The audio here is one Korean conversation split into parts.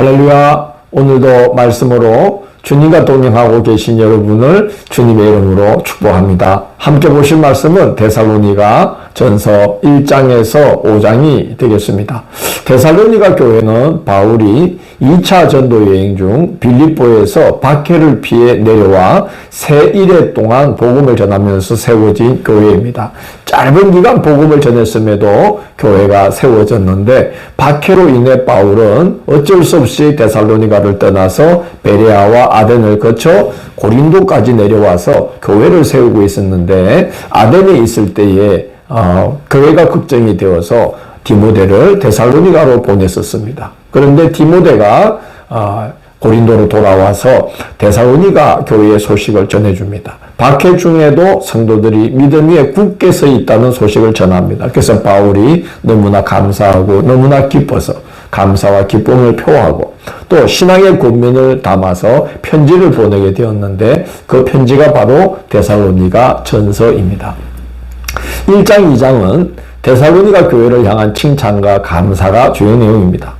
할렐루야. 오늘도 말씀으로 주님과 동행하고 계신 여러분을 주님의 이름으로 축복합니다. 함께 보실 말씀은 데살로니가 전서 1장에서 5장이 되겠습니다. 데살로니가 교회는 바울이 2차 전도 여행 중 빌립보에서 박해를 피해 내려와 세 일해 동안 복음을 전하면서 세워진 교회입니다. 짧은 기간 복음을 전했음에도 교회가 세워졌는데 박해로 인해 바울은 어쩔 수 없이 데살로니가를 떠나서 베레아와 아덴을 거쳐 고린도까지 내려와서 교회를 세우고 있었는데 아덴에 있을 때에 어, 교회가 걱정이 되어서 디모데를 데살로니가로 보냈었습니다. 그런데 디모데가 어, 고린도로 돌아와서 데살로니가 교회의 소식을 전해줍니다. 박해 중에도 성도들이 믿음 위에 굳게 서 있다는 소식을 전합니다. 그래서 바울이 너무나 감사하고 너무나 기뻐서 감사와 기쁨을 표하고 또 신앙의 권면을 담아서 편지를 보내게 되었는데 그 편지가 바로 데살로니가 전서입니다. 1장, 2장은 데살로니가 교회를 향한 칭찬과 감사가 주요 내용입니다.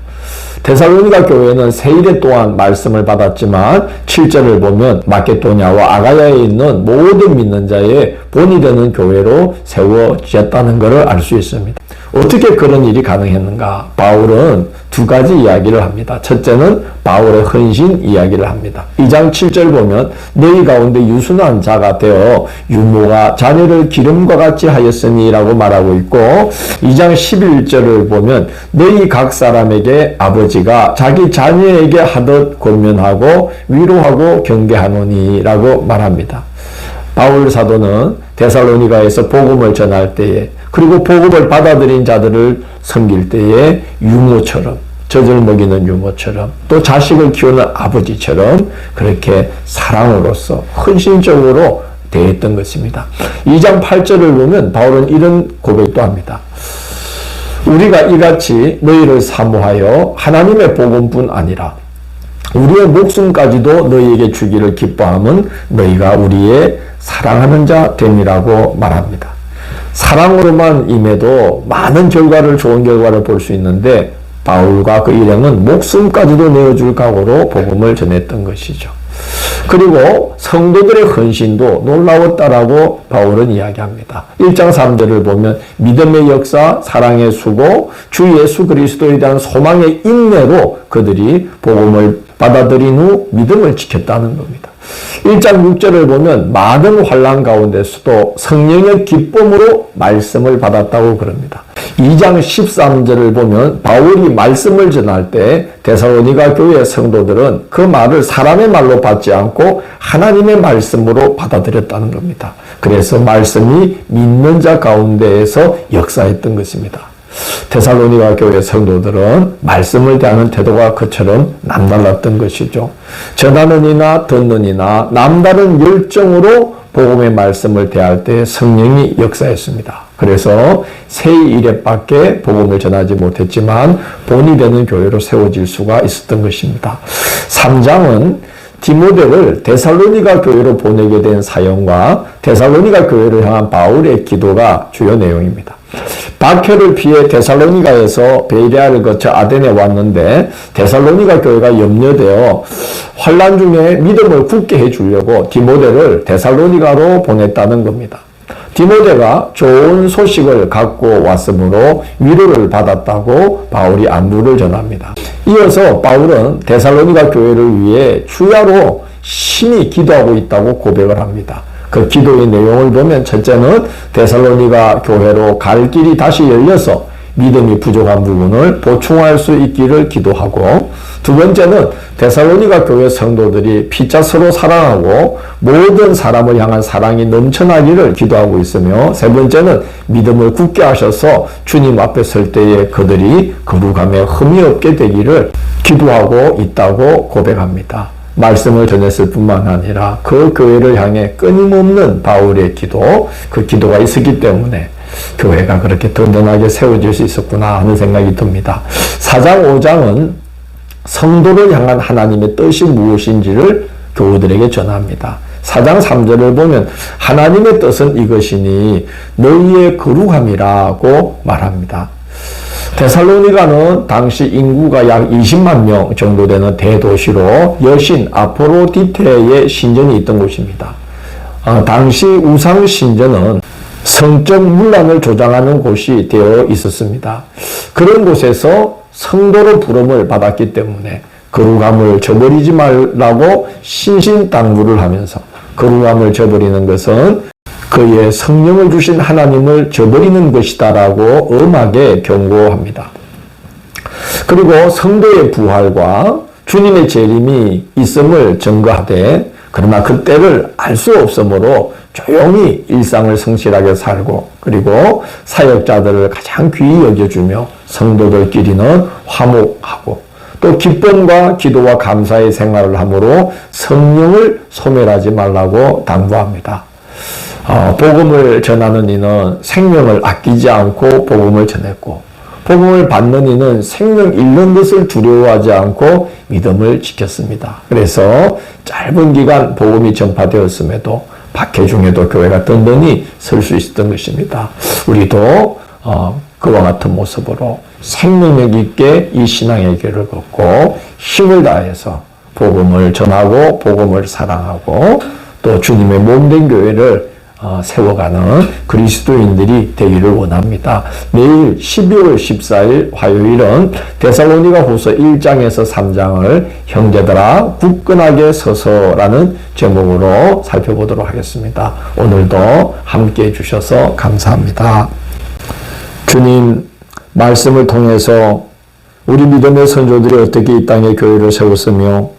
데살로니가 교회는 세일에 또한 말씀을 받았지만 7절을 보면 마케도냐와 아가야에 있는 모든 믿는 자의 본이 되는 교회로 세워졌다는 것을 알 수 있습니다. 어떻게 그런 일이 가능했는가? 바울은 두 가지 이야기를 합니다. 첫째는 바울의 헌신 이야기를 합니다. 2장 7절 보면 너희 가운데 유순한 자가 되어 유모가 자녀를 기름과 같이 하였으니라고 말하고 있고 2장 11절을 보면 너희 각 사람에게 아버지가 자기 자녀에게 하듯 권면하고 위로하고 경계하노니라고 말합니다. 바울 사도는 데살로니가에서 복음을 전할 때에 그리고 복음을 받아들인 자들을 섬길 때에 유모처럼 젖을 먹이는 유모처럼 또 자식을 키우는 아버지처럼 그렇게 사랑으로서 헌신적으로 대했던 것입니다. 2장 8절을 보면 바울은 이런 고백도 합니다. 우리가 이같이 너희를 사모하여 하나님의 복음뿐 아니라 우리의 목숨까지도 너희에게 주기를 기뻐함은 너희가 우리의 사랑하는 자 됨이라고 말합니다. 사랑으로만 임해도 많은 결과를 좋은 결과를 볼 수 있는데 바울과 그 일행은 목숨까지도 내어줄 각오로 복음을 전했던 것이죠. 그리고 성도들의 헌신도 놀라웠다라고 바울은 이야기합니다. 1장 3절을 보면 믿음의 역사, 사랑의 수고, 주 예수 그리스도에 대한 소망의 인내로 그들이 복음을 받아들인 후 믿음을 지켰다는 겁니다. 1장 6절을 보면 많은 환란 가운데서도 성령의 기쁨으로 말씀을 받았다고 그럽니다. 2장 13절을 보면 바울이 말씀을 전할 때 데살로니가 교회 성도들은 그 말을 사람의 말로 받지 않고 하나님의 말씀으로 받아들였다는 겁니다. 그래서 말씀이 믿는 자 가운데에서 역사했던 것입니다. 테살로니가 교회 성도들은 말씀을 대하는 태도가 그처럼 남달랐던 것이죠. 듣는 이나 남다른 열정으로 복음의 말씀을 대할 때 성령이 역사했습니다. 그래서 세 일에밖에 복음을 전하지 못했지만 본이 되는 교회로 세워질 수가 있었던 것입니다. 3장은 디모데를 데살로니가 교회로 보내게 된 사연과 데살로니가 교회를 향한 바울의 기도가 주요 내용입니다. 박해를 피해 데살로니가에서 베리아를 거쳐 아덴에 왔는데 데살로니가 교회가 염려되어 환란 중에 믿음을 굳게 해주려고 디모데를 데살로니가로 보냈다는 겁니다. 디모데가 좋은 소식을 갖고 왔으므로 위로를 받았다고 바울이 안부를 전합니다. 이어서 바울은 데살로니가 교회를 위해 주야로 심히 기도하고 있다고 고백을 합니다. 그 기도의 내용을 보면 첫째는 데살로니가 교회로 갈 길이 다시 열려서 믿음이 부족한 부분을 보충할 수 있기를 기도하고 두 번째는 데살로니가 교회 성도들이 피자 서로 사랑하고 모든 사람을 향한 사랑이 넘쳐나기를 기도하고 있으며 세 번째는 믿음을 굳게 하셔서 주님 앞에 설 때에 그들이 거룩함에 흠이 없게 되기를 기도하고 있다고 고백합니다. 말씀을 전했을 뿐만 아니라 그 교회를 향해 끊임없는 바울의 기도, 그 기도가 있었기 때문에 교회가 그렇게 든든하게 세워질 수 있었구나 하는 생각이 듭니다. 4장, 5장은 성도를 향한 하나님의 뜻이 무엇인지를 교우들에게 전합니다. 4장 3절을 보면 하나님의 뜻은 이것이니 너희의 거룩함이라고 말합니다. 데살로니가는 당시 인구가 약 20만 명 정도 되는 대도시로 여신 아포로디테의 신전이 있던 곳입니다. 어, 당시 우상 신전은 성적 문란을 조장하는 곳이 되어 있었습니다. 그런 곳에서 성도로 부름을 받았기 때문에 거룩함을 저버리지 말라고 신신당부를 하면서 거룩함을 저버리는 것은 그의 성령을 주신 하나님을 저버리는 것이다라고 엄하게 경고합니다. 그리고 성도의 부활과 주님의 재림이 있음을 증거하되 그러나 그때를 알 수 없으므로 조용히 일상을 성실하게 살고 그리고 사역자들을 가장 귀히 여겨주며 성도들끼리는 화목하고 또 기쁨과 기도와 감사의 생활을 함으로 성령을 소멸하지 말라고 당부합니다. 어, 복음을 전하는 이는 생명을 아끼지 않고 복음을 전했고 복음을 받는 이는 생명 잃는 것을 두려워하지 않고 믿음을 지켰습니다. 그래서 짧은 기간 복음이 전파되었음에도 박해 중에도 교회가 든든히 설 수 있었던 것입니다. 우리도 어, 그와 같은 모습으로 생명력 있게 이 신앙의 길을 걷고 힘을 다해서 복음을 전하고 복음을 사랑하고 또 주님의 몸된 교회를 어, 세워가는 그리스도인들이 되기를 원합니다. 내일 12월 14일 화요일은 데살로니가 후서 1장에서 3장을 형제들아 굳건하게 서서라는 제목으로 살펴보도록 하겠습니다. 오늘도 함께 해주셔서 감사합니다. 주님 말씀을 통해서 우리 믿음의 선조들이 어떻게 이 땅에 교회를 세웠으며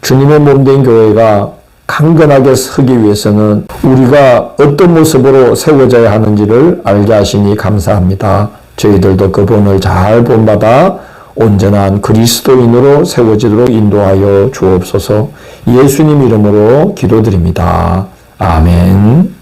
주님의 몸 된 교회가 강건하게 서기 위해서는 우리가 어떤 모습으로 세워져야 하는지를 알게 하시니 감사합니다. 저희들도 그 본을 잘 본받아 온전한 그리스도인으로 세워지도록 인도하여 주옵소서 예수님 이름으로 기도드립니다. 아멘.